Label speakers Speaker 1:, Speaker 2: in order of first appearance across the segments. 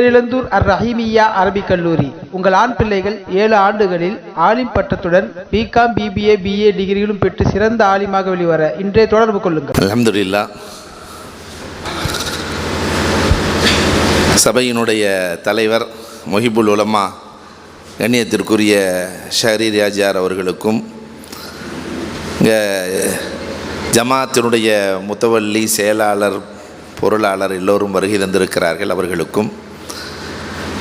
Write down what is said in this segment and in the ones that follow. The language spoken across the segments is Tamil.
Speaker 1: பேரிழந்தூர் அர் ரஹீமியா அரபிக் கல்லூரி. உங்கள் ஆண் பிள்ளைகள் ஏழு ஆண்டுகளில் ஆலிம் பட்டத்துடன் பிகாம் பிபிஏ பிஏ டிகிரிகளும் பெற்று சிறந்த ஆலிமாக வெளிவர இன்றைய தொடர்பு கொள்ளுங்கள்.
Speaker 2: அல்ஹம்துலில்லா. சபையினுடைய தலைவர் மொஹிபுல் உலமா கண்ணியத்திற்குரிய ஷஹரி ராஜார் அவர்களுக்கும் இங்கே ஜமாத்தினுடைய முத்தவல்லி செயலாளர் பொருளாளர் எல்லோரும் வருகை தந்திருக்கிறார்கள் அவர்களுக்கும்.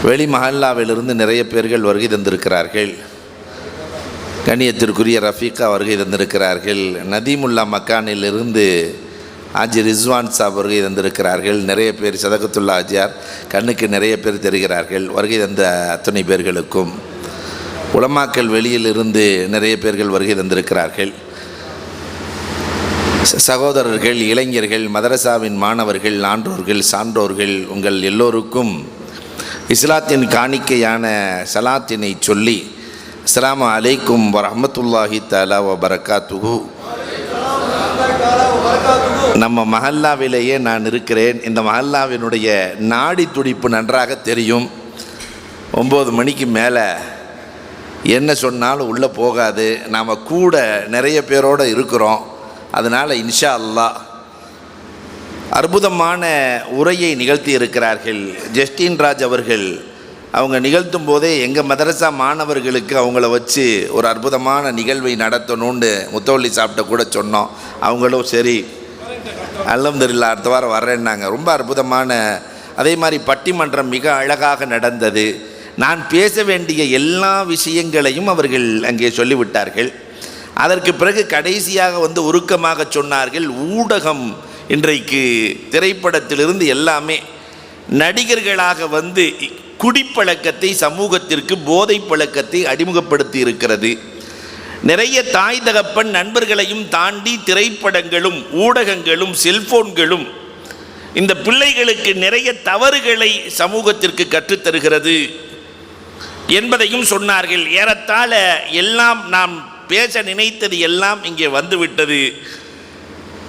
Speaker 2: வெளி மஹல்லாவிலிருந்து நிறைய பேர்கள் வருகை தந்திருக்கிறார்கள். கண்ணியத்திற்குரிய ரஃபீகா வருகை தந்திருக்கிறார்கள். நதீமுல்லா மக்கானிலிருந்து ஆஜி ரிஸ்வான் சாப் வருகை தந்திருக்கிறார்கள். நிறைய பேர் சதகத்துல்லா ஆஜியார் கண்ணுக்கு நிறைய பேர் தெரிகிறார்கள். வருகை தந்த அத்தனை பேர்களுக்கும். உலமாக்கல் வெளியிலிருந்து நிறைய பேர்கள் வருகை தந்திருக்கிறார்கள். சகோதரர்கள் இளைஞர்கள் மதரசாவின் மாணவர்கள் ஆன்றோர்கள் சான்றோர்கள் உங்கள் எல்லோருக்கும் இஸ்லாத்தின் காணிக்கையான சலாத்தினை சொல்லி அஸ்லாம் அலைக்கும் வரமத்துல்லாஹி தஆலா வ பரக்காத்துஹு நம்ம மஹல்லாவிலேயே நான் இருக்கிறேன். இந்த மஹல்லாவினுடைய நாடி துடிப்பு நன்றாக தெரியும். ஒம்பது மணிக்கு மேலே என்ன சொன்னாலும் உள்ளே போகாது. நாம் கூட நிறைய பேரோடு இருக்கிறோம். அதனால் இன்ஷா அல்லாஹ் அற்புதமான உரையை நிகழ்த்தி இருக்கிறார்கள். ஜஸ்டின் ராஜ் அவர்கள் அவங்க நிகழ்த்தும் போதே எங்கள் மதரசா மாணவர்களுக்கு அவங்கள வச்சு ஒரு அற்புதமான நிகழ்வை நடத்தணும்னு முத்தவள்ளி சாப்பிட்ட கூட சொன்னோம். அவங்களும் சரி அல்ஹம்துலில்லாஹ் அடுத்த வாரம் வர்றேன்னாங்க. ரொம்ப அற்புதமான அதே மாதிரி பட்டிமன்றம் மிக அழகாக நடந்தது. நான் பேச வேண்டிய எல்லா விஷயங்களையும் அவர்கள் அங்கே சொல்லிவிட்டார்கள். அதற்கு பிறகு கடைசியாக வந்து உருக்கமாக சொன்னார்கள் ஊடகம் இன்றைக்கு திரைப்படத்திலிருந்து எல்லாமே நடிகர்களாக வந்து குடிப்பழக்கத்தை சமூகத்திற்கு போதை பழக்கத்தை அறிமுகப்படுத்தி இருக்கிறது. நிறைய தாய் தகப்பன் நண்பர்களையும் தாண்டி திரைப்படங்களும் ஊடகங்களும் செல்போன்களும் இந்த பிள்ளைகளுக்கு நிறைய தவறுகளை சமூகத்திற்கு கற்றுத்தருகிறது என்பதையும் சொன்னார்கள். ஏறத்தாழ எல்லாம் நாம் பேச நினைத்தது எல்லாம் இங்கே வந்துவிட்டது.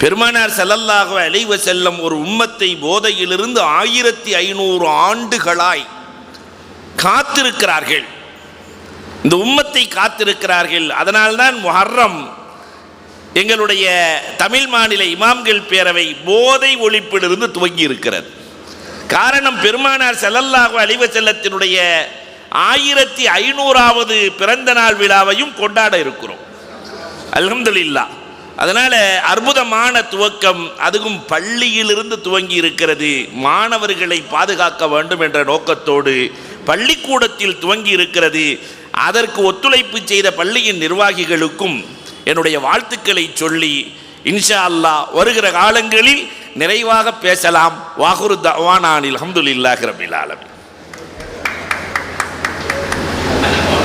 Speaker 2: பெருமானார் செல்லல்லாக அலைவ செல்லம் ஒரு உம்மத்தை போதையிலிருந்து ஆயிரத்தி ஐநூறு ஆண்டுகளாய் காத்திருக்கிறார்கள். இந்த உம்மத்தை காத்திருக்கிறார்கள். அதனால்தான் முஹர்ரம் எங்களுடைய தமிழ் மாநில இமாம்கள் பேரவை போதை ஒழிப்பிலிருந்து துவங்கி இருக்கிறது காரணம் பெருமானார் செல்லல்லாக அழிவ செல்லத்தினுடைய ஆயிரத்தி ஐநூறாவது பிறந்த நாள் விழாவையும் கொண்டாட இருக்கிறோம். அலமதுல்லா அதனால் அற்புதமான துவக்கம் அதுவும் பள்ளியிலிருந்து துவங்கி இருக்கிறது. மாணவர்களை பாதுகாக்க வேண்டும் என்ற நோக்கத்தோடு பள்ளிக்கூடத்தில் துவங்கி இருக்கிறது. அதற்கு ஒத்துழைப்பு செய்த பள்ளியின் நிர்வாகிகளுக்கும் என்னுடைய வாழ்த்துக்களை சொல்லி இன்ஷா அல்லா வருகிற காலங்களில் நிறைவாக பேசலாம். வாகுரு தவானானில் அல்ஹம்துலில்லாஹி ரபில் ஆலமீன்.